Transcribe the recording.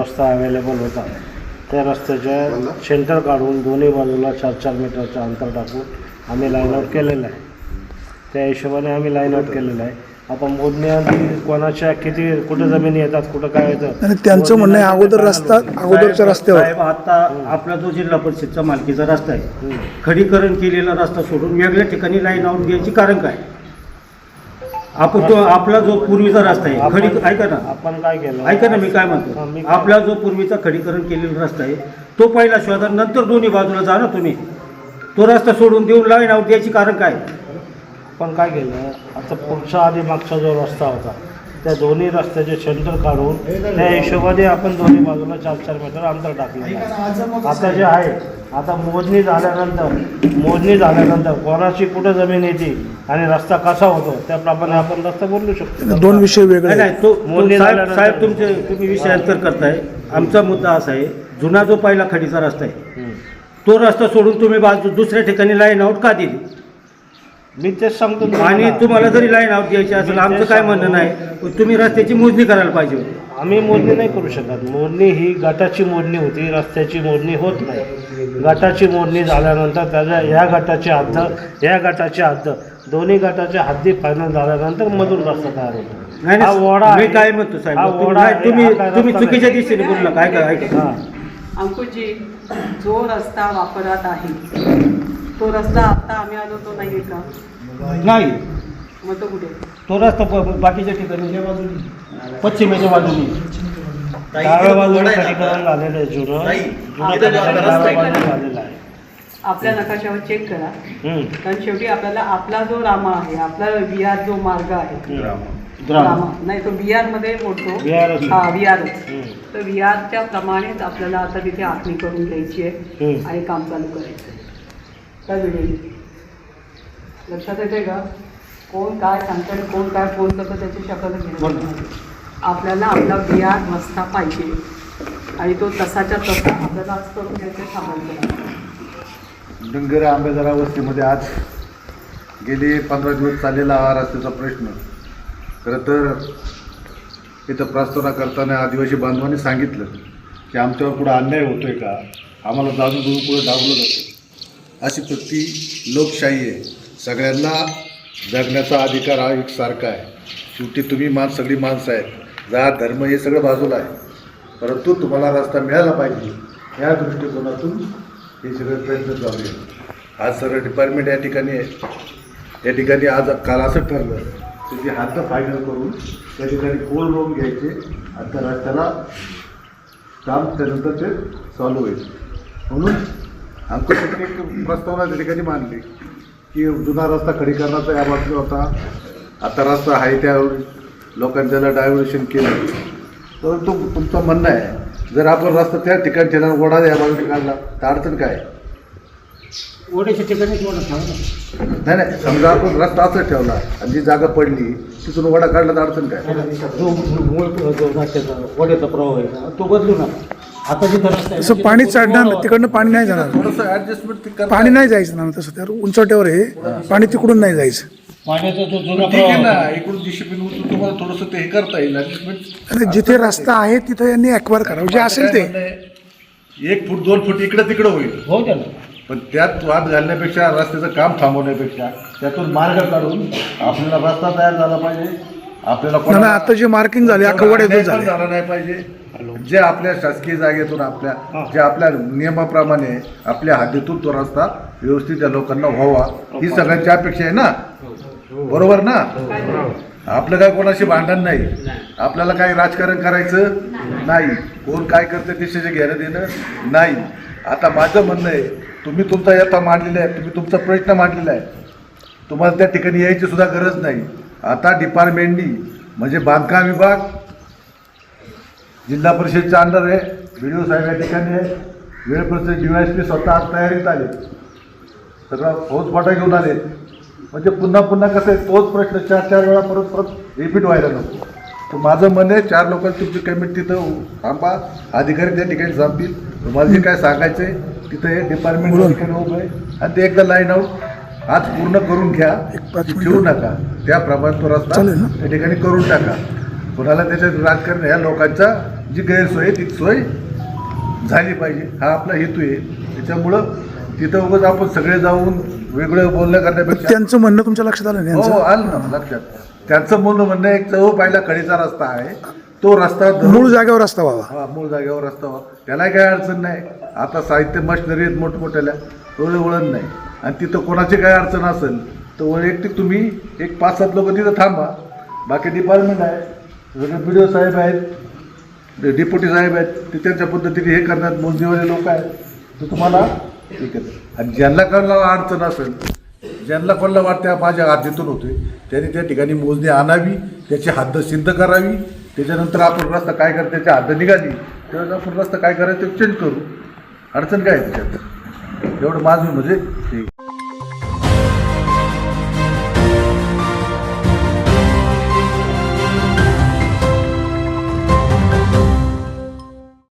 रस्ता अवेलेबल होता. त्या रस्त्याच्या सेंटर काढून दोन्ही बाजूला चार चार मीटरचं अंतर टाकून आम्ही लाईन आउट केलेलं आहे. त्या हिशोबाने आम्ही लाईन आउट केलेलं आहे. आता मोजणी आधी कोणाच्या किती कुठे जमिनी येतात कुठं काय येतं आणि त्यांचं म्हणणं आहे अगोदर रस्ता अगोदरच्या रस्त्यावर. साहेब आता आपला जो जिल्हा परिषदचा मालकीचा रस्ता आहे खडीकरण केलेला रस्ता सोडून वेगळ्या ठिकाणी लाईन आउट घ्यायची कारण काय? आपण तो आपला जो पूर्वीचा रस्ता आहे खडी ऐका ना. आपण काय केलं? ऐका ना मी काय म्हणतो? आपला जो पूर्वीचा खडीकरण केलेला रस्ता आहे तो पहिला शोधा नंतर दोन्ही बाजूला जा ना तुम्ही. तो रस्ता सोडून देऊन लाईन आउट द्यायची कारण काय? आपण काय केलं? आता पुढचा आधी मागचा जो रस्ता होता त्या दोन्ही रस्त्याचे सेंटर काढून त्या हिशोबाने आपण दोन्ही बाजूला चार चार मीटर अंतर टाकलेलं आहे. आता जे आहे आता मोजणी झाल्यानंतर मोजणी झाल्यानंतर कोणाची कुठं जमीन येते आणि रस्ता कसा होतो त्याप्रमाणे आपण रस्ता बोलू शकतो. दोन विषय वेगळे नाही तो मोजणी साहेब तुमचे तुम्ही विषय अंतर करताय. आमचा मुद्दा असा आहे जुना जो पहिला खडीचा रस्ता आहे. तो रस्ता सोडून तुम्ही बाजू दुसऱ्या ठिकाणी लाईन आउट का दिली? मी तेच सांगतो आणि तुम्हाला. जरी लाईन आउट द्यायची असेल आमचं काय म्हणणं नाही पण तुम्ही रस्त्याची मोजणी करायला पाहिजे होती. आम्ही मोजणी नाही करू शकत मोजणी ही गटाची मोजणी होती रस्त्याची मोजणी होत नाही गटाची मोजणी झाल्यानंतर त्याच्या या गटाची हद्द या गटाची हद्द दोन्ही गटाच्या हद्दी फायनल झाल्यानंतर मधून रस्ता तयार होतो नाही हा ओढा नाही, मी. काय म्हणतो साहेब हा तुम्ही ओढा नाही, आहे, तुम्ही हा काय तुम्ही रस्ता चुकीच्या. दिशेने बोलू नका ऐका ऐका हा. अंकुशजी जो रस्ता वापरात आहे तो रस्ता आता आम्ही आलो तो नाही आहे का? नाही. मग तो कुठे? तो रस्ता ब- बाकीच्या ठिकाणी पश्चिमेच्या बाजूनी. डाव्या बाजूला खडीकरण झालेलं आहे जुनं. जुनं खडीकरण डाव्या बाजूला झालेलं आहे. आपल्या नकाशावर चेक करा. हम्म. कारण शेवटी आपल्याला आपला जो रामा आहे आपला विहार जो मार्ग आहे रामा. नाही तो विहारमध्ये मोडतो. हा हम्म. तर विहारच्या प्रमाणेच आपल्याला आता तिथे आखणी करून घ्यायची आहे हम्म. आणि काम चालू करायचं आहे. काय वेळी लक्षात येते का? कोण काय सांगतं आणि कोण काय फोन करतं त्याची शपथ घेणं आपल्याला आपला बिहार मस्ता पाहिजे. आणि तो तसाच्या तसा आपल्याला आज करून घ्यायचं थांबायचं डंगर आंबेजरा वस्तीमध्ये आज गेली पंधरा दिवस चाललेला हा रस्त्याचा प्रश्न. खरं तर इथं प्रस्तावना करताना आदिवासी बांधवांनी सांगितलं की आमच्यावर कुठं अन्याय होतोय का? आम्हाला जाणून पुढे डावलं जातं अशी पृथ्वी लोकशाही आहे? सगळ्यांना जगण्याचा अधिकार हा एक सारखा आहे. शेवटी तुम्ही मान सगळी माणसं आहेत. जात धर्म हे सगळं बाजूला आहे. परंतु तुम्हाला रस्ता मिळाला पाहिजे. या दृष्टिकोनातून हे सगळे प्रयत्न चालू आहेत. आज सगळं डिपार्टमेंट या ठिकाणी आहे. या ठिकाणी आज काल असं ठरलं त्याची हात फायनल करून त्या ठिकाणी कोल रोग घ्यायचे. आणि त्या रस्त्याला काम त्यानंतर ते चालू होईल. म्हणून आमच्या ठिकाणी एक प्रस्तावना त्या ठिकाणी मांडली की जुना रस्ता खडीकरणाचा या बाजूला होता. आता रस्ता आहे त्यावर लोकांच्याला डायव्हर्शन केलं. परंतु तुमचं म्हणणं आहे. जर आपण रस्ता त्या ठिकाणी ठेवला ओढा या बाजूने काढला तर अडचण काय? ओढ्याच्या ठिकाणीच ओढा थांबा ना. नाही नाही समजा आपण रस्ता असं ठेवला आणि जी जागा पडली तिथून ओढा काढला तर अडचण काय? जो मूळ जो ओढ्याचा प्रवाह आहे ना, तो बदलू नका. आता जिथं रस्ता आहे तसं पाणी चढणार तिकडनं पाणी नाही जाणार. थोडंसं ऍडजस्टमेंट ते करता पाणी नाही जायचं ना तसं त्यावर उंचवट्यावर आहे पाणी तिकडून नाही जायचं. हे जिथे रस्ता आहे तिथे यांनी ॲक्वायर करावं. जे असेल ते. एक फूट दोन फूट इकडे तिकडे होईल. हो पण त्यात वाद घालण्यापेक्षा रस्त्याचं काम थांबवण्यापेक्षा त्यातून मार्ग काढून आपल्याला रस्ता तयार झाला पाहिजे. आपल्याला आता जे मार्किंग झाले झाला नाही पाहिजे. जे आपल्या शासकीय जागेतून आपल्या जे आपल्या नियमाप्रमाणे आपल्या हद्दीतून तो रस्ता व्यवस्थित त्या लोकांना व्हावा ही सगळ्यांची अपेक्षा आहे ना? बरोबर ना? आपलं काय कोणाशी भांडण नाही? आपल्याला काही राजकारण करायचं? नाही. कोण काय करते देशाचे घेणं देणं? नाही. आता माझं म्हणणं आहे तुम्ही तुमचा यथा मांडलेला आहे तुम्ही तुमचा प्रश्न मांडलेला आहे. तुम्हाला त्या ठिकाणी यायची सुद्धा गरज नाही. आता डिपार्टमेंटनी म्हणजे बांधकाम विभाग जिल्हा परिषदच्या अंडर आहे बी साहेब या ठिकाणी आहे. वेळ परिषद डी एस पी स्वतः आज तयारीत आले. सगळं फौजफाटा घेऊन आले. म्हणजे पुन्हा पुन्हा कसं आहे तोच प्रश्न चार चार वेळा परत परत रिपीट व्हायला नको. तर माझं मन आहे चार लोकांची तुमची कमिटी तिथं थांबा. अधिकारी त्या ठिकाणी थांबतील तुम्हाला जे काय सांगायचं आहे तिथं हे डिपार्टमेंट उभं आहे. आणि ते एकदा लाईन आउट आज पूर्ण करून घ्या. ठेवू नका. त्याप्रमाणे तो रस्ता चालेल ना? त्या ठिकाणी करून टाका. कोणाला त्याच्यात राजकारण ह्या लोकांचा जी गैरसोय आहे ती सोय झाली पाहिजे. हा आपला हेतू आहे. त्याच्यामुळं तिथं उगाच आपण सगळे जाऊन वेगळं बोलणं करण्यापेक्षा त्यांचं म्हणणं तुमच्या लक्षात आलं नाही हो यांचं? आलं ना लक्षात. त्यांचं म्हणणं म्हणणं एक चौ पाहिला कडेचा रस्ता आहे. तो रस्ता धरून- मूळ जागेवर रस्ता व्हावा. हा मूळ जागेवर रस्ता व्हा त्याला काही अडचण नाही. आता साहित्य मशिनरी आहेत मोठमोठ्याल्या. एवढे वळण नाही. आणि तिथं कोणाची काय अडचण असेल तर वैयक्तिक तुम्ही एक पाच सात लोक तिथं थांबा. बाकी डिपार्टमेंट आहे. बी डी ओ साहेब आहेत. डेप्युटी साहेब आहेत ते त्यांच्या पद्धतीने हे करण्यात मोजणीवाले लोक आहेत. तर तुम्हाला ठीक आहे. आणि ज्यांना कोणाला अडचण असेल ज्यांना कोणाला वाटतं माझ्या हातीतून होते त्यांनी त्या ठिकाणी मोजणी आणावी त्याची हद्द सिद्ध करावी. त्याच्यानंतर आपण रस्ता काय करतो त्याची हद्द निघाली त्यावेळेस आपण रस्ता काय करायचं ते चेंज करू. अडचण काय आहे त्याच्यात? एवढं माझं म्हणजे हे.